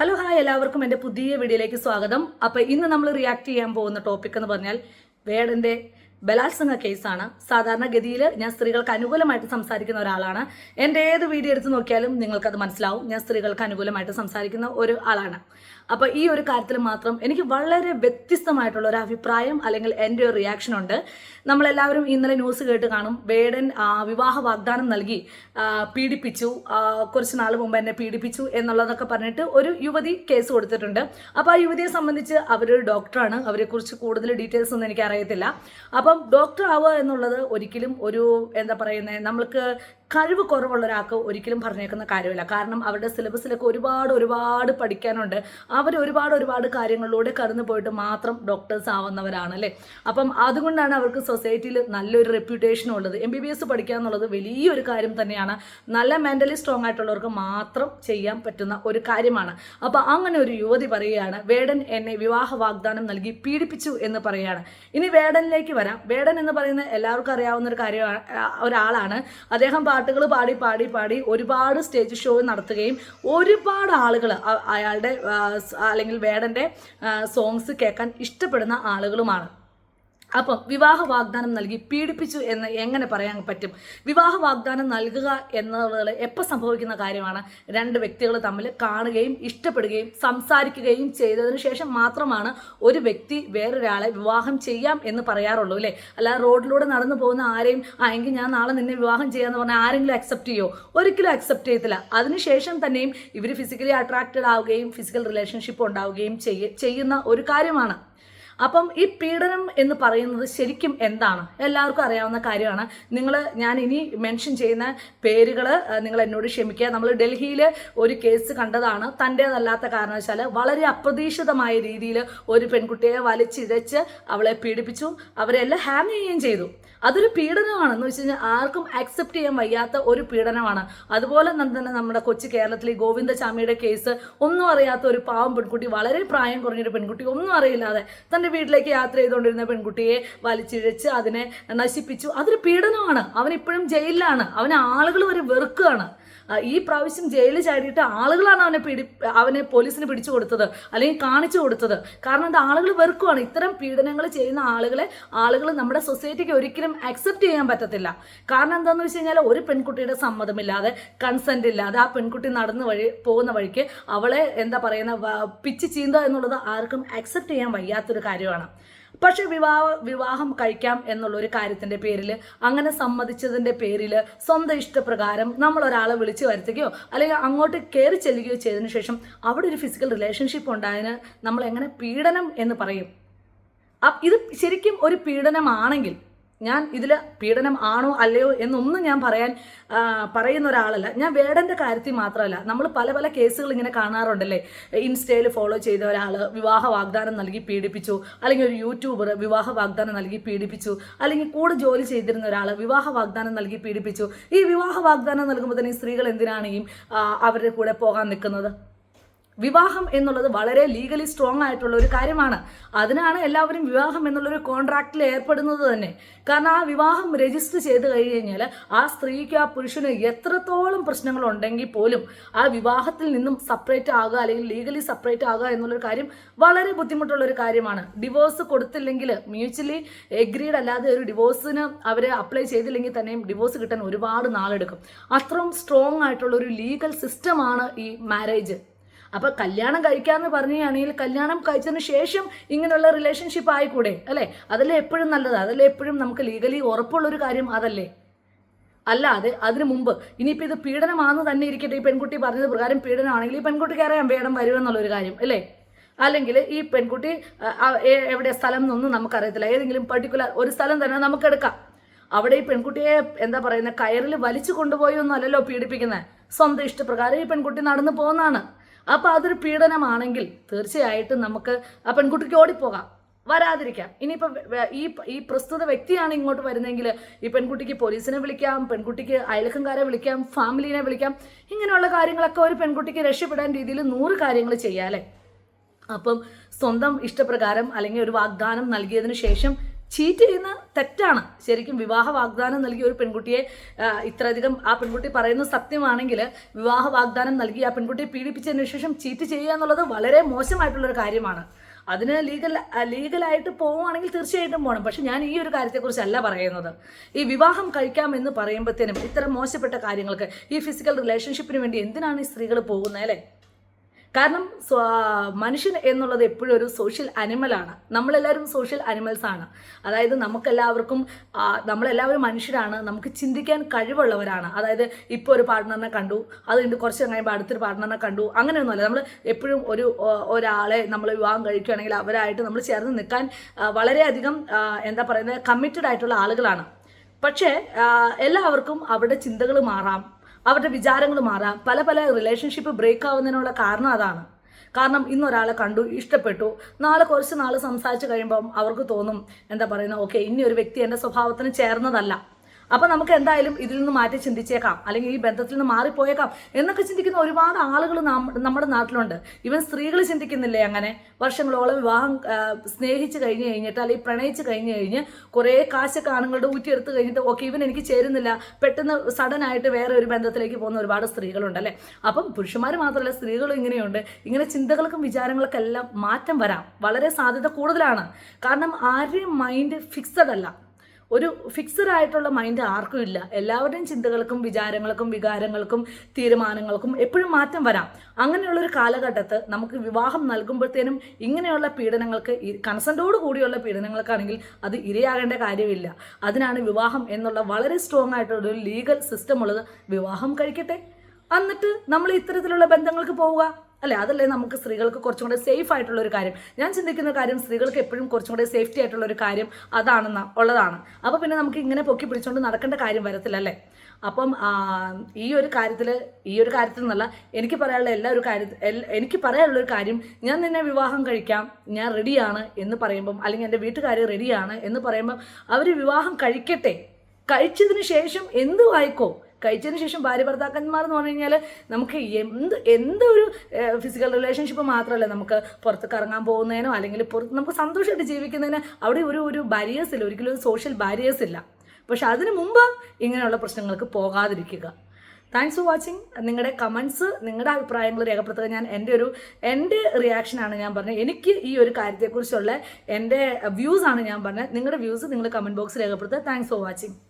Hello hi എല്ലാവർക്കും എന്റെ പുതിയ വീഡിയോയിലേക്ക് സ്വാഗതം. അപ്പോൾ ഇന്ന് നമ്മൾ റിയാക്ട് ചെയ്യാൻ പോകുന്ന ടോപ്പിക് എന്ന് പറഞ്ഞാൽ വേടന്റെ ബലാത്സംഗ കേസാണ്. സാധാരണഗതിയിൽ ഞാൻ സ്ത്രീകൾക്ക് അനുകൂലമായിട്ട് സംസാരിക്കുന്ന ഒരാളാണ്. എന്റെ ഏത് വീഡിയോ എടുത്ത് നോക്കിയാലും നിങ്ങൾക്കത് മനസ്സിലാവും. ഞാൻ സ്ത്രീകൾക്ക് അനുകൂലമായിട്ട് സംസാരിക്കുന്ന ഒരു ആളാണ്. അപ്പോൾ ഈ ഒരു കാര്യത്തിൽ മാത്രം എനിക്ക് വളരെ വ്യത്യസ്തമായിട്ടുള്ള ഒരു അഭിപ്രായം അല്ലെങ്കിൽ എന്റെ ഒരു റിയാക്ഷൻ ഉണ്ട്. നമ്മളെല്ലാവരും ഇന്നലെ ന്യൂസ് കേട്ട് കാണും. വേടൻ വിവാഹ വാഗ്ദാനം നൽകി പീഡിപ്പിച്ചു. കുറച്ച് നാൾ മുമ്പ് എന്നെ പീഡിപ്പിച്ചു എന്നുള്ളതൊക്കെ പറഞ്ഞിട്ട് ഒരു യുവതി കേസ് കൊടുത്തിട്ടുണ്ട്. അപ്പോൾ ആ യുവതിയെ സംബന്ധിച്ച് അവരൊരു ഡോക്ടറാണ് അവരെക്കുറിച്ച് കൂടുതൽ ഡീറ്റെയിൽസ് ഒന്നും എനിക്ക് അറിയത്തില്ല അപ്പം ഡോക്ടർ ആവുക എന്നുള്ളത് ഒരിക്കലും ഒരു എന്താ പറയുന്നത് നമ്മൾക്ക് കഴിവ് കുറവുള്ള ഒരാൾക്ക് ഒരിക്കലും പറഞ്ഞേക്കുന്ന കാര്യമില്ല. കാരണം അവരുടെ സിലബസിലൊക്കെ ഒരുപാട് ഒരുപാട് പഠിക്കാനുണ്ട്. അവർ ഒരുപാട് ഒരുപാട് കാര്യങ്ങളിലൂടെ കടന്നു പോയിട്ട് മാത്രം ഡോക്ടേഴ്സ് ആവുന്നവരാണ് അല്ലേ? അപ്പം അതുകൊണ്ടാണ് അവർക്ക് സൊസൈറ്റിയിൽ നല്ലൊരു റെപ്യൂട്ടേഷനും ഉള്ളത്. എം ബി ബി എസ് പഠിക്കുക എന്നുള്ളത് വലിയൊരു കാര്യം തന്നെയാണ്. നല്ല മെന്റലി സ്ട്രോങ് ആയിട്ടുള്ളവർക്ക് മാത്രം ചെയ്യാൻ പറ്റുന്ന ഒരു കാര്യമാണ്. അപ്പോൾ അങ്ങനെ ഒരു യുവതി പറയുകയാണ് വേടൻ എന്നെ വിവാഹ വാഗ്ദാനം നൽകി പീഡിപ്പിച്ചു എന്ന് പറയുകയാണ്. ഇനി വേടനിലേക്ക് വരാം. വേടൻ എന്ന് പറയുന്ന എല്ലാവർക്കും അറിയാവുന്ന ഒരു കാര്യമാണ് ഒരാളാണ്. അദ്ദേഹം പാട്ടുകൾ പാടി പാടി പാടി ഒരുപാട് സ്റ്റേജ് ഷോ നടത്തുകയും ഒരുപാട് ആളുകൾ അയാളുടെ അല്ലെങ്കിൽ വേടന്റെ സോങ്സ് കേൾക്കാൻ ഇഷ്ടപ്പെടുന്ന ആളുകളുമാണ്. അപ്പം വിവാഹ വാഗ്ദാനം നൽകി പീഡിപ്പിച്ചു എന്ന് എങ്ങനെ പറയാൻ പറ്റും? വിവാഹ വാഗ്ദാനം നൽകുക എന്നുള്ളത് എപ്പോൾ സംഭവിക്കുന്ന കാര്യമാണ്? രണ്ട് വ്യക്തികൾ തമ്മിൽ കാണുകയും ഇഷ്ടപ്പെടുകയും സംസാരിക്കുകയും ചെയ്തതിനു ശേഷം മാത്രമാണ് ഒരു വ്യക്തി വേറൊരാളെ വിവാഹം ചെയ്യാം എന്ന് പറയാറുള്ളൂ അല്ലേ? അല്ല റോഡിലൂടെ നടന്നു പോകുന്ന ആരെയും ആ എങ്കിൽ ഞാൻ നാളെ നിന്നെ വിവാഹം ചെയ്യാന്ന് പറഞ്ഞാൽ ആരെങ്കിലും അക്സെപ്റ്റ് ചെയ്യോ? ഒരിക്കലും അക്സെപ്റ്റ് ചെയ്യത്തില്ല. അതിനുശേഷം തന്നെയും ഇവർ ഫിസിക്കലി അട്രാക്റ്റഡ് ആവുകയും ഫിസിക്കൽ റിലേഷൻഷിപ്പ് ഉണ്ടാവുകയും ചെയ്യുന്ന ഒരു കാര്യമാണ്. അപ്പം ഈ പീഡനം എന്ന് പറയുന്നത് ശരിക്കും എന്താണ്? എല്ലാവർക്കും അറിയാവുന്ന കാര്യമാണ്. നിങ്ങൾ ഞാൻ ഇനി മെൻഷൻ ചെയ്യുന്ന പേരുകൾ നിങ്ങൾ എന്നോട് ക്ഷമിക്കുക. നമ്മൾ ഡൽഹിയിൽ ഒരു കേസ് കണ്ടതാണ്. തന്റേതല്ലാത്ത കാരണവശാൽ വളരെ അപ്രതീക്ഷിതമായ രീതിയിൽ ഒരു പെൺകുട്ടിയെ വലിച്ചിഴച്ച് അവളെ പീഡിപ്പിച്ചു. അവരെല്ലാം ഹാങ് ചെയ്യുകയും ചെയ്തു. അതൊരു പീഡനമാണ്. എന്ന് വെച്ച് കഴിഞ്ഞാൽ ആർക്കും അക്സെപ്റ്റ് ചെയ്യാൻ വയ്യാത്ത ഒരു പീഡനമാണ്. അതുപോലെ തന്നെ നമ്മുടെ കൊച്ചു കേരളത്തിലെ ഈ ഗോവിന്ദചാമിയുടെ കേസ് ഒന്നും അറിയാത്ത ഒരു പാവം പെൺകുട്ടി വളരെ പ്രായം കുറഞ്ഞൊരു പെൺകുട്ടി ഒന്നും അറിയില്ലാതെ തന്റെ വീട്ടിലേക്ക് യാത്ര ചെയ്തുകൊണ്ടിരുന്ന പെൺകുട്ടിയെ വലിച്ചിഴച്ച് അതിനെ നശിപ്പിച്ചു. അതൊരു പീഡനമാണ്. അവൻ ഇപ്പോഴും ജയിലിലാണ്. അവനെ ആളുകൾ വരെ വെറുക്കുകയാണ്. ഈ പ്രാവശ്യം ജയിലിൽ ചാടിയിട്ട് ആളുകളാണ് അവനെ പിടി അവനെ പോലീസിന് പിടിച്ചു കൊടുത്തത് അല്ലെങ്കിൽ കാണിച്ചു കൊടുത്തത്. കാരണം എന്താ? ആളുകൾ വെറുക്കുവാണ്. ഇത്തരം പീഡനങ്ങൾ ചെയ്യുന്ന ആളുകളെ ആളുകൾ നമ്മുടെ സൊസൈറ്റിക്ക് ഒരിക്കലും അക്സെപ്റ്റ് ചെയ്യാൻ പറ്റത്തില്ല. കാരണം എന്താണെന്ന് വെച്ച് കഴിഞ്ഞാൽ ഒരു പെൺകുട്ടിയുടെ സമ്മതമില്ലാതെ കൺസെന്റ് ഇല്ലാതെ ആ പെൺകുട്ടി നടന്നു വഴി പോകുന്ന വഴിക്ക് അവളെ എന്താ പറയുന്ന പിച്ച് ചീന്ത എന്നുള്ളത് ആർക്കും അക്സെപ്റ്റ് ചെയ്യാൻ വയ്യാത്തൊരു കാര്യമാണ്. പക്ഷെ വിവാഹ വിവാഹം കഴിക്കാം എന്നുള്ള ഒരു കാര്യത്തിന്റെ പേരിൽ അങ്ങനെ സമ്മതിച്ചതിന്റെ പേരിൽ സ്വന്തം ഇഷ്ടപ്രകാരം നമ്മൾ ഒരാളെ വിളിച്ചു വരുത്തുകയോ അല്ലെങ്കിൽ അങ്ങോട്ട് കയറി ചെല്ലുകയോ ചെയ്തതിനു ശേഷം അവിടെ ഒരു ഫിസിക്കൽ റിലേഷൻഷിപ്പ് ഉണ്ടായതിന് നമ്മൾ എങ്ങനെ പീഡനം എന്ന് പറയും? ഇത് ശരിക്കും ഒരു പീഡനമാണെങ്കിൽ ഞാൻ ഇതിൽ പീഡനം ആണോ അല്ലയോ എന്നൊന്നും ഞാൻ പറയാൻ പറയുന്ന ഒരാളല്ല. ഞാൻ വേടന്റെ കാര്യത്തിൽ മാത്രമല്ല നമ്മൾ പല പല കേസുകൾ ഇങ്ങനെ കാണാറുണ്ടല്ലേ? ഇൻസ്റ്റയിൽ ഫോളോ ചെയ്ത ഒരാൾ വിവാഹ വാഗ്ദാനം നൽകി പീഡിപ്പിച്ചു അല്ലെങ്കിൽ ഒരു യൂട്യൂബർ വിവാഹ വാഗ്ദാനം നൽകി പീഡിപ്പിച്ചു അല്ലെങ്കിൽ കൂടെ ജോലി ചെയ്തിരുന്ന ഒരാൾ വിവാഹ വാഗ്ദാനം നൽകി പീഡിപ്പിച്ചു. ഈ വിവാഹ വാഗ്ദാനം നൽകുമ്പോൾ തന്നെ സ്ത്രീകൾ എന്തിനാണെങ്കിലും അവരുടെ കൂടെ പോകാൻ നിൽക്കുന്നത്? വിവാഹം എന്നുള്ളത് വളരെ ലീഗലി സ്ട്രോങ് ആയിട്ടുള്ള ഒരു കാര്യമാണ്. അതിനാണ് എല്ലാവരും വിവാഹം എന്നുള്ളൊരു കോൺട്രാക്റ്റിൽ ഏർപ്പെടുന്നത് തന്നെ. കാരണം ആ വിവാഹം രജിസ്റ്റർ ചെയ്ത് കഴിഞ്ഞ് കഴിഞ്ഞാൽ ആ സ്ത്രീക്ക് ആ പുരുഷന് എത്രത്തോളം പ്രശ്നങ്ങൾ ഉണ്ടെങ്കിൽ പോലും ആ വിവാഹത്തിൽ നിന്നും സെപ്പറേറ്റ് ആകുക അല്ലെങ്കിൽ ലീഗലി സെപ്പറേറ്റ് ആകുക എന്നുള്ളൊരു കാര്യം വളരെ ബുദ്ധിമുട്ടുള്ള ഒരു കാര്യമാണ്. ഡിവോഴ്സ് കൊടുത്തില്ലെങ്കിൽ മ്യൂച്വലി എഗ്രീഡ് അല്ലാതെ ഒരു ഡിവോഴ്സിന് അവരെ അപ്ലൈ ചെയ്തില്ലെങ്കിൽ തന്നെയും ഡിവോഴ്സ് കിട്ടാൻ ഒരുപാട് നാളെടുക്കും. അത്രയും സ്ട്രോങ് ആയിട്ടുള്ള ഒരു ലീഗൽ സിസ്റ്റമാണ് ഈ മാരേജ് അപ്പൊ കല്യാണം കഴിക്കാന്ന് പറഞ്ഞാണെങ്കിൽ കല്യാണം കഴിച്ചതിന് ശേഷം ഇങ്ങനെയുള്ള റിലേഷൻഷിപ്പ് ആയിക്കൂടെ അല്ലേ? അതല്ലേ എപ്പോഴും നല്ലത്? അതല്ലേ എപ്പോഴും നമുക്ക് ലീഗലി ഉറപ്പുള്ള ഒരു കാര്യം അതല്ലേ? അല്ലാതെ അതിനു മുമ്പ്. ഇനിയിപ്പോൾ ഇത് പീഡനമാണെന്ന് തന്നെ ഇരിക്കട്ടെ ഈ പെൺകുട്ടി പറഞ്ഞത് പ്രകാരം പീഡനമാണെങ്കിൽ ഈ പെൺകുട്ടിക്ക് അറിയാം വേണം വരും വരുമെന്നുള്ളൊരു കാര്യം അല്ലേ? അല്ലെങ്കിൽ ഈ പെൺകുട്ടി എവിടെ സ്ഥലം എന്നൊന്നും നമുക്കറിയത്തില്ല. ഏതെങ്കിലും പർട്ടിക്കുലർ ഒരു സ്ഥലം തന്നെ നമുക്കെടുക്കാം അവിടെ ഈ പെൺകുട്ടിയെ എന്താ പറയുന്നത് കയറിൽ വലിച്ചു കൊണ്ടുപോയി ഒന്നും അല്ലല്ലോ പീഡിപ്പിക്കുന്നത് സ്വന്തം ഇഷ്ടപ്രകാരം ഈ പെൺകുട്ടി നടന്നു പോകുന്നതാണ്. അപ്പോൾ അതൊരു പീഡനമാണെങ്കിൽ തീർച്ചയായിട്ടും നമുക്ക് ആ പെൺകുട്ടിക്ക് ഓടിപ്പോകാം. വരാതിരിക്കാം. ഇനിയിപ്പോൾ ഈ ഈ പ്രസ്തുത വ്യക്തിയാണ് ഇങ്ങോട്ട് വരുന്നതെങ്കിൽ ഈ പെൺകുട്ടിക്ക് പോലീസിനെ വിളിക്കാം പെൺകുട്ടിക്ക് അയൽക്കാരെ വിളിക്കാം ഫാമിലിനെ വിളിക്കാം ഇങ്ങനെയുള്ള കാര്യങ്ങളൊക്കെ ഒരു പെൺകുട്ടിക്ക് രക്ഷപ്പെടാൻ രീതിയിൽ നൂറ് കാര്യങ്ങൾ ചെയ്യാം അല്ലേ? അപ്പം സ്വന്തം ഇഷ്ടപ്രകാരം അല്ലെങ്കിൽ ഒരു വാഗ്ദാനം നൽകിയതിനു ശേഷം ചീറ്റ് ചെയ്യുന്ന തെറ്റാണ്. ശരിക്കും വിവാഹ വാഗ്ദാനം നൽകിയ ഒരു പെൺകുട്ടിയെ ഇത്രയധികം ആ പെൺകുട്ടി പറയുന്ന സത്യമാണെങ്കിൽ വിവാഹ വാഗ്ദാനം നൽകി ആ പെൺകുട്ടിയെ പീഡിപ്പിച്ചതിന് ശേഷം ചീറ്റ് ചെയ്യുക എന്നുള്ളത് വളരെ മോശമായിട്ടുള്ളൊരു കാര്യമാണ്. അതിന് ലീഗൽ ലീഗലായിട്ട് പോവുകയാണെങ്കിൽ തീർച്ചയായിട്ടും പോകണം പക്ഷെ ഞാൻ ഈ ഒരു കാര്യത്തെക്കുറിച്ചല്ല പറയുന്നത്. ഈ വിവാഹം കഴിക്കാമെന്ന് പറയുമ്പോഴത്തേനും ഇത്തരം മോശപ്പെട്ട കാര്യങ്ങൾക്ക് ഈ ഫിസിക്കൽ റിലേഷൻഷിപ്പിന് വേണ്ടി എന്തിനാണ് ഈ സ്ത്രീകൾ പോകുന്നത് അല്ലേ? കാരണം മനുഷ്യൻ എന്നുള്ളത് എപ്പോഴും ഒരു സോഷ്യൽ അനിമലാണ് നമ്മളെല്ലാവരും സോഷ്യൽ അനിമൽസ് ആണ്. അതായത് നമുക്കെല്ലാവർക്കും നമ്മളെല്ലാവരും മനുഷ്യരാണ്. നമുക്ക് ചിന്തിക്കാൻ കഴിവുള്ളവരാണ്. അതായത് ഇപ്പോൾ ഒരു പാർട്ട്ണറിനെ കണ്ടു അത് ഉണ്ട് കുറച്ച് കഴിയുമ്പോൾ അടുത്തൊരു പാർട്ട്ണറിനെ കണ്ടു അങ്ങനെയൊന്നുമല്ല. നമ്മൾ എപ്പോഴും ഒരു ഒരാളെ നമ്മൾ വിവാഹം കഴിക്കുകയാണെങ്കിൽ അവരായിട്ട് നമ്മൾ ചേർന്ന് നിൽക്കാൻ വളരെയധികം എന്താ പറയുന്നത് കമ്മിറ്റഡ് ആയിട്ടുള്ള ആളുകളാണ്. പക്ഷേ എല്ലാവർക്കും അവരുടെ ചിന്തകൾ മാറാം. അവരുടെ വിചാരങ്ങൾ മാറാം. പല പല റിലേഷൻഷിപ്പ് ബ്രേക്ക് ആവുന്നതിനുള്ള കാരണം അതാണ്. കാരണം ഇന്ന് ഒരാളെ കണ്ടു ഇഷ്ടപ്പെട്ടു. നാളെ കുറച്ച് നാൾ സംസാരിച്ച് കഴിയുമ്പം അവർക്ക് തോന്നും എന്താ പറയുന്നത് ഓക്കെ ഇനി ഒരു വ്യക്തി എന്റെ സ്വഭാവത്തിന് ചേർന്നതല്ല. അപ്പം നമുക്ക് എന്തായാലും ഇതിൽ നിന്ന് മാറ്റി ചിന്തിച്ചേക്കാം. അല്ലെങ്കിൽ ഈ ബന്ധത്തിൽ നിന്ന് മാറിപ്പോയേക്കാം എന്നൊക്കെ ചിന്തിക്കുന്ന ഒരുപാട് ആളുകൾ നമ്മുടെ നാട്ടിലുണ്ട്. ഇവൻ സ്ത്രീകൾ ചിന്തിക്കുന്നില്ലേ അങ്ങനെ? വർഷങ്ങളോളം വിവാഹം സ്നേഹിച്ച് കഴിഞ്ഞ് കഴിഞ്ഞിട്ട് അല്ലെങ്കിൽ പ്രണയിച്ച് കഴിഞ്ഞ് കഴിഞ്ഞ് കുറേ കാശൊക്കെ ആണുങ്ങളുടെ ഊറ്റിയെടുത്ത് കഴിഞ്ഞിട്ട് ഓക്കെ ഇവൻ എനിക്ക് ചേരുന്നില്ല. പെട്ടെന്ന് സഡൻ ആയിട്ട് വേറെ ഒരു ബന്ധത്തിലേക്ക് പോകുന്ന ഒരുപാട് സ്ത്രീകളുണ്ട് അല്ലേ? അപ്പം പുരുഷന്മാർ മാത്രമല്ല സ്ത്രീകളും ഇങ്ങനെയുണ്ട്. ഇങ്ങനെ ചിന്തകൾക്കും വിചാരങ്ങൾക്കും എല്ലാം മാറ്റം വരാം. വളരെ സാധ്യത കൂടുതലാണ്. കാരണം ആരുടെയും മൈൻഡ് ഫിക്സഡ് അല്ല. ഒരു ഫിക്സഡ് ആയിട്ടുള്ള മൈൻഡ് ആർക്കും ഇല്ല. എല്ലാവരുടെയും ചിന്തകൾക്കും വിചാരങ്ങൾക്കും വികാരങ്ങൾക്കും തീരുമാനങ്ങൾക്കും എപ്പോഴും മാറ്റം വരാം. അങ്ങനെയുള്ള ഒരു കാലഘട്ടത്ത് നമുക്ക് വിവാഹം നൽകുമ്പോഴത്തേനും ഇങ്ങനെയുള്ള പീഡനങ്ങൾക്ക് കൺസെന്റോട് കൂടിയുള്ള പീഡനങ്ങൾക്കാണെങ്കിൽ അത് ഇരയാകേണ്ട കാര്യമില്ല. അതിനാണ് വിവാഹം എന്നുള്ള വളരെ സ്ട്രോങ് ആയിട്ടുള്ള ഒരു ലീഗൽ സിസ്റ്റം ഉള്ളത്. വിവാഹം കഴിക്കട്ടെ. എന്നിട്ട് നമ്മൾ ഇത്തരത്തിലുള്ള ബന്ധങ്ങൾക്ക് പോവുക. അല്ലെ? അതല്ലേ നമുക്ക് സ്ത്രീകൾക്ക് കുറച്ചും കൂടെ സേഫ് ആയിട്ടുള്ള ഒരു കാര്യം. ഞാൻ ചിന്തിക്കുന്ന കാര്യം സ്ത്രീകൾക്ക് എപ്പോഴും കുറച്ചും കൂടെ സേഫ്റ്റി ആയിട്ടുള്ള ഒരു കാര്യം അതാണെന്ന ഉള്ളതാണ്. അപ്പോൾ പിന്നെ നമുക്ക് ഇങ്ങനെ പൊക്കി പിടിച്ചുകൊണ്ട് നടക്കേണ്ട കാര്യം വരത്തില്ല അല്ലേ? അപ്പം ഈ ഒരു കാര്യത്തിൽ ഈ ഒരു കാര്യത്തിൽ നിന്നല്ല എനിക്ക് പറയാനുള്ള എല്ലാ ഒരു കാര്യ എനിക്ക് പറയാനുള്ള ഒരു കാര്യം ഞാൻ നിന്നെ വിവാഹം കഴിക്കാം ഞാൻ റെഡിയാണ് എന്ന് പറയുമ്പം അല്ലെങ്കിൽ എന്റെ വീട്ടുകാർ റെഡിയാണ് എന്ന് പറയുമ്പം അവർ വിവാഹം കഴിക്കട്ടെ. കഴിച്ചതിന് ശേഷം എന്തു ആയിക്കോ കഴിച്ചതിന് ശേഷം ഭാര്യ ഭർത്താക്കന്മാർ എന്ന് പറഞ്ഞു കഴിഞ്ഞാൽ നമുക്ക് എന്ത് എന്തൊരു ഫിസിക്കൽ റിലേഷൻഷിപ്പ് മാത്രമല്ല. നമുക്ക് പുറത്ത് കറങ്ങാൻ പോകുന്നതിനോ അല്ലെങ്കിൽ പുറത്ത് നമുക്ക് സന്തോഷമായിട്ട് ജീവിക്കുന്നതിന് അവിടെ ഒരു ഒരു ബാരിയേഴ്സ് ഇല്ല. ഒരിക്കലും ഒരു സോഷ്യൽ ബാരിയേഴ്സ് ഇല്ല. പക്ഷെ അതിനു മുമ്പ് ഇങ്ങനെയുള്ള പ്രശ്നങ്ങൾക്ക് പോകാതിരിക്കുക. താങ്ക്സ് ഫോർ വാച്ചിങ് നിങ്ങളുടെ കമൻസ് നിങ്ങളുടെ അഭിപ്രായങ്ങൾ രേഖപ്പെടുത്തുക. ഞാൻ എന്റെ ഒരു എന്റെ റിയാക്ഷനാണ് ഞാൻ പറഞ്ഞത്. എനിക്ക് ഈ ഒരു കാര്യത്തെക്കുറിച്ചുള്ള എന്റെ വ്യൂസാണ് ഞാൻ പറഞ്ഞത്. നിങ്ങളുടെ വ്യൂസ് നിങ്ങൾ കമന്റ് ബോക്സിൽ രേഖപ്പെടുത്തുക. Thanks for watching